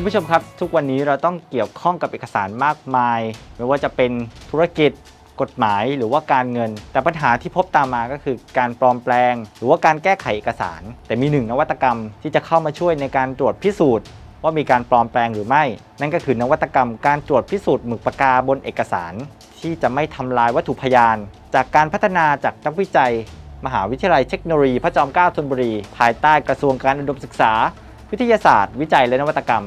คุณผู้ชมครับ ทุกวันนี้เราต้องเกี่ยวข้องกับเอกสารมากมาย ไม่ว่าจะเป็นธุรกิจกฎหมายหรือว่าการเงิน แต่ปัญหาที่พบตามมาก็คือการปลอมแปลง หรือว่าการแก้ไขเอกสาร แต่มีหนึ่งนวัตกรรมที่จะเข้ามาช่วยในการตรวจพิสูจน์ว่ามีการปลอมแปลงหรือไม่ นั่นก็คือนวัตกรรมการตรวจพิสูจน์หมึกปากกาบนเอกสาร ที่จะไม่ทำลายวัตถุพยาน จากการพัฒนาจากนักวิจัย มหาวิทยาลัยเทคโนโลยีพระจอมเกล้าธนบุรี ภายใต้กระทรวงการอุดมศึกษา วิทยาศาสตร์ วิจัยและนวัตกรรม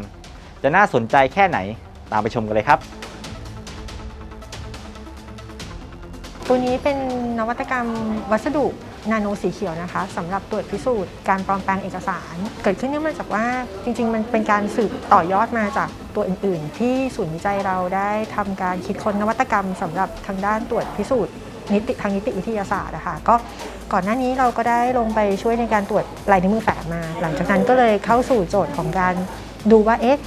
จะน่าสนใจแค่ไหนตามไปชมกันเลยครับ ตัวนี้เป็นนวัตกรรมวัสดุนาโนสีเขียวนะคะสำหรับตรวจพิสูจน์การปลอมแปลงเอกสาร เกิดขึ้นเนื่องมาจากว่าจริง ๆ มันเป็นการสืบต่อยอดมาจากตัวอื่น ๆ ที่ศูนย์วิจัยเราได้ทำการคิดค้นนวัตกรรมสำหรับทางด้านตรวจพิสูจน์นิติทางนิติวิทยาศาสตร์นะคะก็ก่อนหน้านี้เราก็ได้ลงไปช่วยในการตรวจลายนิ้วมือแฝงมา หลังจากนั้นก็เลยเข้าสู่โจทย์ของการดูว่าเอ๊ะ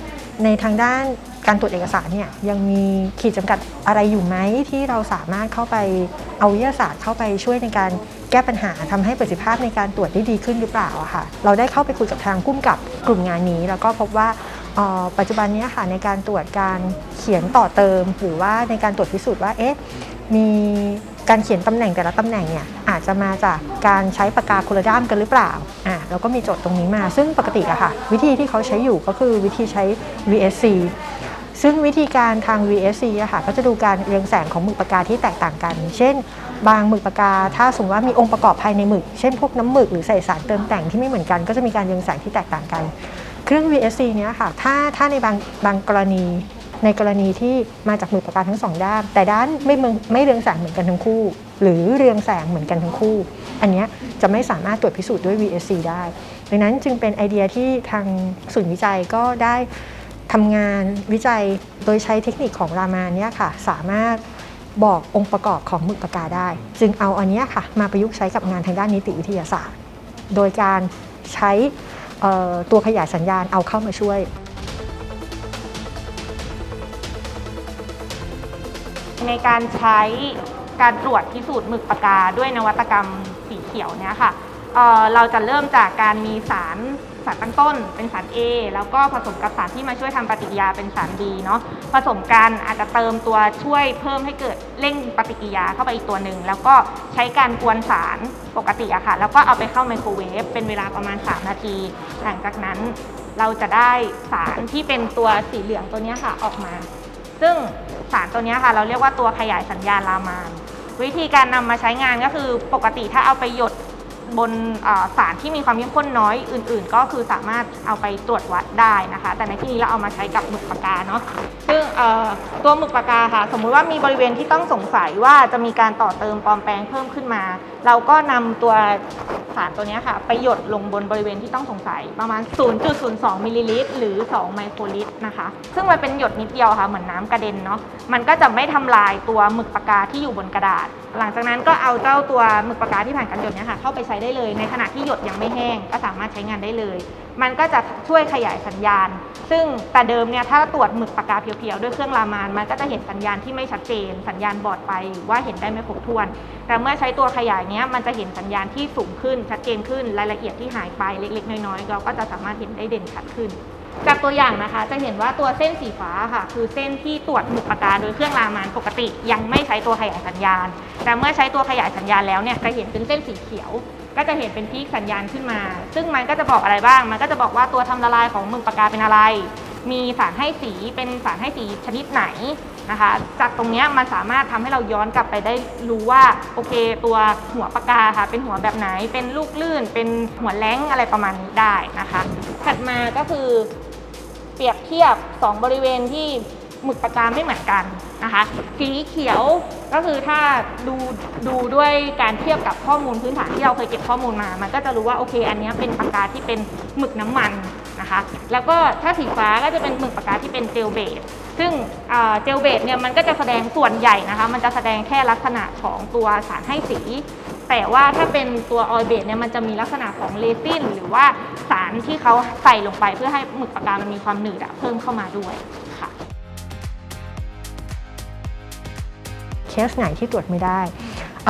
ในทางด้านการตรวจเอกสารเนี่ยยังมีขีดจำกัดอะไรอยู่ไหมที่เราสามารถเข้าไปเอาวิทยาศาสตร์เข้าไปช่วยในการแก้ปัญหาทำให้ประสิทธิภาพในการตรวจได้ดีขึ้นหรือเปล่าอะค่ะ เราได้เข้าไปคุยกับทางกุ้มกับกลุ่มงานนี้ แล้วก็พบว่าปัจจุบันนี้ค่ะในการตรวจการเขียนต่อเติม หรือว่าในการตรวจพิสูจน์ว่าเอ๊ะมี การเขียนตำแหน่งแต่ละตำแหน่งเนี่ยอาจจะมาจากการใช้ปากกาคนละด้ามกันหรือเปล่าอ่าเราก็มีโจทย์ตรงนี้มา ซึ่งปกติอะค่ะ วิธีที่เขาใช้อยู่ก็คือวิธีใช้ VSC ซึ่งวิธีการทาง VSC อะค่ะก็จะดูการเรืองแสงของหมึกปากกาที่แตกต่างกัน เช่น บางหมึกปากกา ถ้าสมมติว่ามีองค์ประกอบภายในหมึก เช่นพวกน้ำหมึกหรือใส่สารเติมแต่งที่ไม่เหมือนกัน ก็จะมีการเรืองแสงที่แตกต่างกัน เครื่อง VSC เนี้ยค่ะ ถ้าถ้าในบางบางกรณี ในกรณีที่มาจากหมึกปากกาทั้งสองด้านแต่ด้านไม่เมืองไม่เรืองแสงเหมือนกันทั้งคู่ หรือเรืองแสงเหมือนกันทั้งคู่ อันนี้จะไม่สามารถตรวจพิสูจน์ด้วย VSC ได้ดังนั้นจึงเป็นไอเดียที่ทางศูนย์วิจัยก็ได้ทำงานวิจัยโดยใช้เทคนิคของรามาเนี่ยค่ะสามารถบอกองค์ประกอบของหมึกปากกาได้ จึงเอาอันนี้ค่ะมาประยุกต์ใช้กับงานทางด้านนิติวิทยาศาสตร์ โดยการใช้ตัวขยายสัญญาณเอาเข้ามาช่วย ในการใช้การตรวจพิสูจน์หมึกปากกาด้วยนวัตกรรมสีเขียวเนี่ยค่ะเเราจะเริ่มจากการมีสารสารตั้งต้นเป็นสาร A แล้วก็ผสมกับสารที่มาช่วยทำปฏิกิริยาเป็นสาร B เนาะผสมกันอาจจะเติมตัวช่วยเพิ่มให้เกิดเร่งปฏิกิริยาเข้าไปอีกตัวหนึ่งแล้วก็ใช้การกวนสารปกติอะค่ะ แล้วก็เอาไปเข้าไมโครเวฟเป็นเวลาประมาณ 3 นาที หลังจากนั้นเราจะได้สารที่เป็นตัวสีเหลืองตัวนี้ค่ะออกมา ซึ่งสารตัวนี้ค่ะ เราเรียกว่าตัวขยายสัญญาณรามาน วิธีการนำมาใช้งานก็คือปกติถ้าเอาไปหยด บนสารที่มีความเข้มข้นน้อยอื่น ๆ ก็คือสามารถเอาไปตรวจวัดได้นะคะ แต่ในที่นี้เราเอามาใช้กับหมึกปากกาเนาะซึ่งตัวหมึกปากกาค่ะ สมมุติว่ามีบริเวณที่ต้องสงสัยว่าจะมีการต่อเติมปลอมแปลงเพิ่มขึ้นมา เราก็นำตัวสารตัวนี้ค่ะไปหยดลงบนบริเวณที่ต้องสงสัยประมาณ 0.02 มิลลิลิตรหรือ 2 ไมโครลิตรนะคะ ซึ่งมันเป็นหยดนิดเดียวค่ะเหมือนน้ำกระเด็นเนาะมันก็จะไม่ทำลายตัวหมึกปากกาที่อยู่บนกระดาษ หลังจากนั้นก็เอาเจ้าตัวหมึกปากกาที่ผ่านการหยดเนี่ยค่ะเข้าไปใช้ได้เลย ในขณะที่หยดยังไม่แห้งก็สามารถใช้งานได้เลย มันก็จะช่วยขยายสัญญาณ ซึ่งแต่เดิมเนี่ยถ้าตรวจหมึกปากกาเพียวๆด้วยเครื่องรามาน มันก็จะเห็นสัญญาณที่ไม่ชัดเจน สัญญาณบอดไปว่าเห็นได้ไม่ครบถ้วน แต่เมื่อใช้ตัวขยายเนี้ยมันจะเห็นสัญญาณที่สูงขึ้นชัดเจนขึ้นรายละเอียดที่หายไปเล็ก ๆ น้อยๆเราก็จะสามารถเห็นได้เด่นชัดขึ้นจากตัวอย่างนะคะจะเห็นว่าตัวเส้นสีฟ้าค่ะ คือเส้นที่ตรวจหมึกปากกาโดยเครื่องรามานปกติ ยังไม่ใช้ตัวขยายสัญญาณ แต่เมื่อใช้ตัวขยายสัญญาณแล้วเนี่ยจะเห็นเป็นเส้นสีเขียว ก็จะเห็นเป็นพีกสัญญาณขึ้นมา ซึ่งมันก็จะบอกอะไรบ้าง มันก็จะบอกว่าตัวทำละลายของหมึกปากกาเป็นอะไร มีสารให้สีเป็นสารให้สีชนิดไหนนะคะ จากตรงนี้มันสามารถทำให้เราย้อนกลับไปได้รู้ว่าโอเค ตัวหัวปากกาค่ะ เป็นหัวแบบไหน เป็นลูกลื่น เป็นหัวแล้งอะไรประมาณนี้ได้นะคะ ถัดมาก็คือเปรียบเทียบ 2 บริเวณที่หมึกปากกาไม่เหมือนกัน นะคะสีเขียวก็คือถ้าดูดูด้วยการเทียบกับข้อมูลพื้นฐานที่เราเคยเก็บข้อมูลมา มันก็จะรู้ว่าโอเค อันนี้เป็นปากกาที่เป็นหมึกน้ำมันนะคะ แล้วก็ถ้าสีฟ้าก็จะเป็นหมึกปากกาที่เป็นเจลเบสซึ่งเจลเบสเนี่ยมันก็จะแสดงส่วนใหญ่นะคะ มันจะแสดงแค่ลักษณะของตัวสารให้สี แต่ว่าถ้าเป็นตัวออยเบสเนี่ยมันจะมีลักษณะของเลซินหรือว่าสารที่เขาใส่ลงไปเพื่อให้หมึกปากกามันมีความหนืดอะเพิ่มเข้ามาด้วย เคสไหนที่ตรวจไม่ได้เ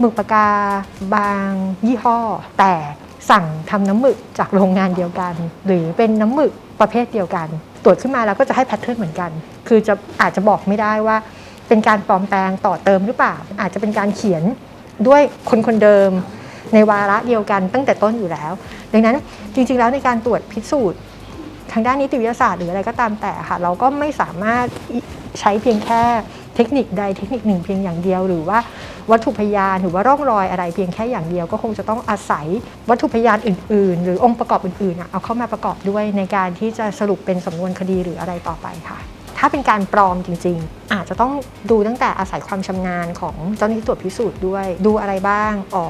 หมึกปากกาบางยี่ห้อ แต่สั่งทำน้ำหมึกจากโรงงานเดียวกัน หรือเป็นน้ำหมึกประเภทเดียวกัน ตรวจขึ้นมาแล้วก็จะให้แพทเทิร์นเหมือนกัน คือจะอาจจะบอกไม่ได้ว่า เป็นการปลอมแปลงต่อเติมหรือเปล่า อาจจะเป็นการเขียนด้วยคนคนเดิม ในวาระเดียวกันตั้งแต่ต้นอยู่แล้ว ดังนั้นจริงๆแล้วในการตรวจพิสูจน์ทางด้านนิติวิทยาศาสตร์หรืออะไรก็ตามแต่ค่ะ เราก็ไม่สามารถใช้เพียงแค่ เทคนิคใดเทคนิคหนึ่งเพียงอย่างเดียว หรือว่าวัตถุพยานหรือว่าร่องรอยอะไรเพียงแค่อย่างเดียว ก็คงจะต้องอาศัยวัตถุพยานอื่น ๆ หรือองค์ประกอบอื่นๆเอาเข้ามาประกอบด้วยในการที่จะสรุปเป็นสำนวนคดีหรืออะไรต่อไปค่ะ ถ้าเป็นการปลอมจริง ๆ อาจจะต้องดูตั้งแต่อาศัยความชำนาญของเจ้าหน้าที่ตรวจพิสูจน์ด้วย ดูอะไรบ้างอ๋อ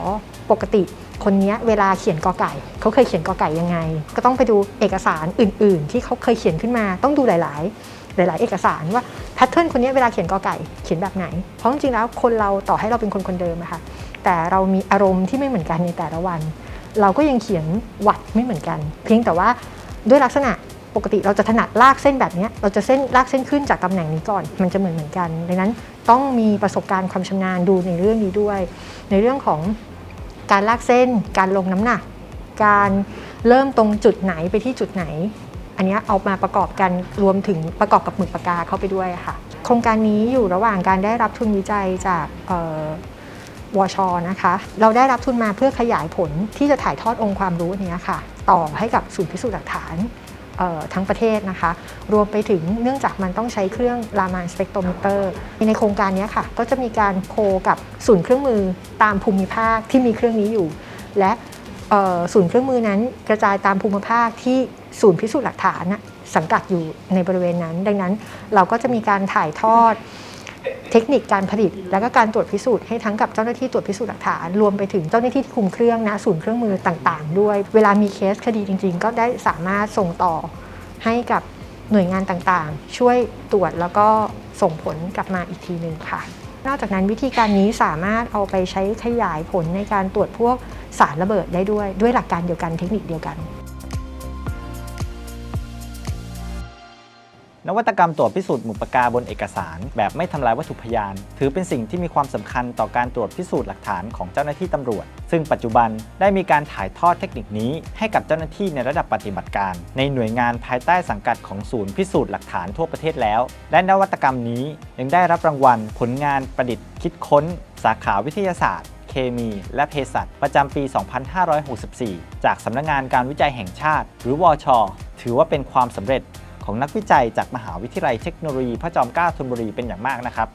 ปกติคนนี้เวลาเขียนกอไก่ เขาเคยเขียนกอไก่ยังไง ก็ต้องไปดูเอกสารอื่น ๆ ที่เขาเคยเขียนขึ้นมา ต้องดูหลาย ๆ หลาย ๆ เอกสารว่าแพทเทิร์นคนนี้เวลาเขียนกอไก่เขียนแบบไหน เพราะจริง ๆ แล้วคนเราต่อให้เราเป็นคนคนเดิมอะค่ะแต่เรามีอารมณ์ที่ไม่เหมือนกันในแต่ละวัน เราก็ยังเขียนหวัดไม่เหมือนกัน เพียงแต่ว่าด้วยลักษณะปกติเราจะถนัดลากเส้นแบบนี้เราจะเส้นลากเส้นขึ้นจากตำแหน่งนี้ก่อน มันจะเหมือนเหมือนกัน ดังนั้นต้องมีประสบการณ์ความชำนาญดูในเรื่องนี้ด้วย ในเรื่องของการลากเส้น การลงน้ำหนัก การเริ่มตรงจุดไหนไปที่จุดไหน อันนี้เอามาประกอบกันรวมถึงประกอบกับหมึกปากกาเข้าไปด้วยค่ะ โครงการนี้อยู่ระหว่างการได้รับทุนวิจัยจากวชนะคะ เราได้รับทุนมาเพื่อขยายผลที่จะถ่ายทอดองค์ความรู้นี้ค่ะ ต่อให้กับศูนย์พิสูจน์หลักฐานทั้งประเทศนะคะ รวมไปถึงเนื่องจากมันต้องใช้เครื่องรามานสเปกโตรมิเตอร์ ในโครงการนี้ค่ะ ก็จะมีการโคกับศูนย์เครื่องมือตามภูมิภาคที่มีเครื่องนี้อยู่ และ ศูนย์เครื่องมือนั้นกระจายตามภูมิภาคที่ศูนย์พิสูจน์หลักฐานสังกัดอยู่ในบริเวณนั้น ดังนั้นเราก็จะมีการถ่ายทอดเทคนิคการผลิต และก็การตรวจพิสูจน์ให้ทั้งกับเจ้าหน้าที่ตรวจพิสูจน์หลักฐานรวมไปถึงเจ้าหน้าที่ที่คุมเครื่องนะศูนย์เครื่องมือต่างๆ ด้วย เวลามีเคสคดีจริง ๆ ก็ได้สามารถส่งต่อให้กับหน่วยงานต่างๆ ช่วยตรวจแล้วก็ส่งผลกลับมาอีกทีหนึ่งค่ะ นอกจากนั้นวิธีการนี้สามารถเอาไปใช้ขยายผลในการตรวจพวกสารระเบิดได้ด้วยด้วยหลักการเดียวกันเทคนิคเดียวกัน นวัตกรรมตรวจพิสูจน์หมุดปากกาบนเอกสาร แบบไม่ทำลายวัตถุพยาน ถือเป็นสิ่งที่มีความสำคัญต่อการตรวจพิสูจน์หลักฐานของเจ้าหน้าที่ตำรวจ ซึ่งปัจจุบันได้มีการถ่ายทอดเทคนิคนี้ ให้กับเจ้าหน้าที่ในระดับปฏิบัติการ ในหน่วยงานภายใต้สังกัดของศูนย์พิสูจน์หลักฐานทั่วประเทศแล้ว และนวัตกรรมนี้ยังได้รับรางวัล ผลงานประดิษฐ์ คิดค้น สาขาวิทยาศาสตร์เคมีและเภสัชประจำปี 2564 จากสำนักงานการวิจัยแห่งชาติ หรือวอชถือว่าเป็นความสำเร็จ ของนักวิจัยจากมหาวิทยาลัยเทคโนโลยีพระจอมเกล้าธนบุรีเป็นอย่างมากนะครับ